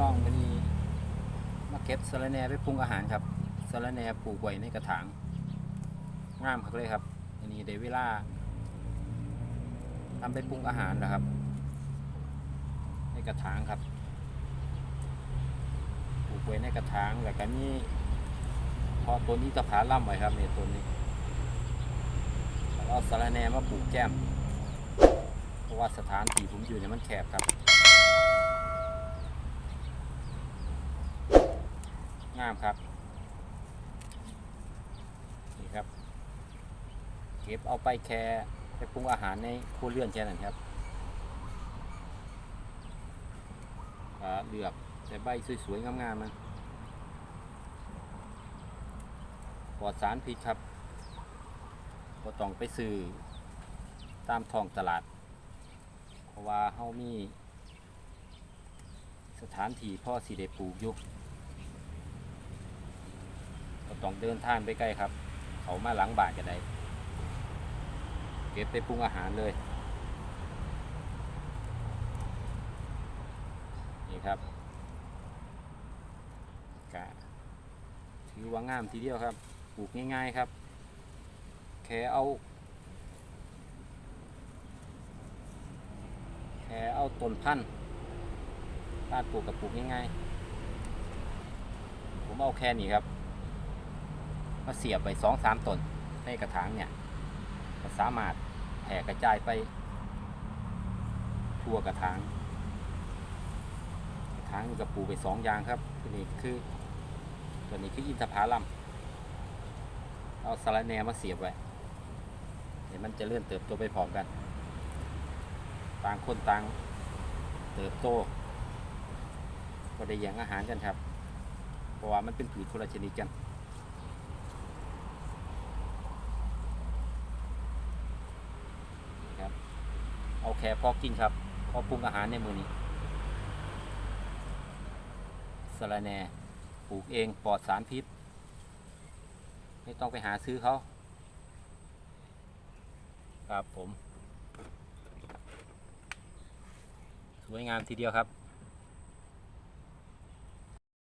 น้องวันนี้มาเก็บสะระแหน่ไปปรุงอาหารครับสะระแหน่ปลูกไว้ในกระถางงามครับเลยครับอันนี้ได้เวลาทำไปปรุงอาหารนะครับ ในกระถางครับปลูกไว้ในกระถางแล้วก็มีพอตัวนี้จะผาล่ำไว้ครับเนี่ยตัวนี้แล้วเอาสะระแหน่มาปลูกแก้มเพราะว่าสถานที่ผมอยู่เนี่ยมันแคบครับ งามครับ นี่ครับ เก็บเอาไปแค่ไปปรุงอาหารในครัวเรือนแค่นั้นครับอ่าเลือกแต่ใบสวยๆงามๆมันปลอดสารพิษครับก็ต้องไปซื้อตามท้องตลาด เพราะว่าเฮามี สถานที่พ่อสิได้ปลูกอยู่ ต้องเดินทางไปใกล้ครับ เขามาหลังบาทก็ได้เก็บไปปรุงอาหารเลย นี่ครับกะถือว่างามทีเดียวครับ ปลูกง่ายๆครับ แค่เอา แค่เอาต้นพันธุ์บ้านปลูกกับปลูกง่ายๆ ผมเอาแค่นี้ครับ มาเสียบไปสองสามตนในกระถางเนี่ยก็สามารถแผ่กระจายไป ทั่วกระถางกระถางนี่ก็ปลูกไปสองอย่างครับตัวนี้คือตัวนี้คืออินทผลัมเอาสาระแนมาเสียบไว้เดี๋ยวมันจะเลื่อนเติบโตไปพร้อมกัน ต่างคนต่างเติบโตก็ได้แย่งอาหารกันครับ เพราะว่ามันเป็นผืนคนละชนิดกัน ครับ เอาแค่พอกินครับ พอปรุงอาหารในมือนี้สะระแนปลูกเองปลอดสารพิษ ไม่ต้องไปหาซื้อเขา ครับผม สวยงามทีเดียวครับ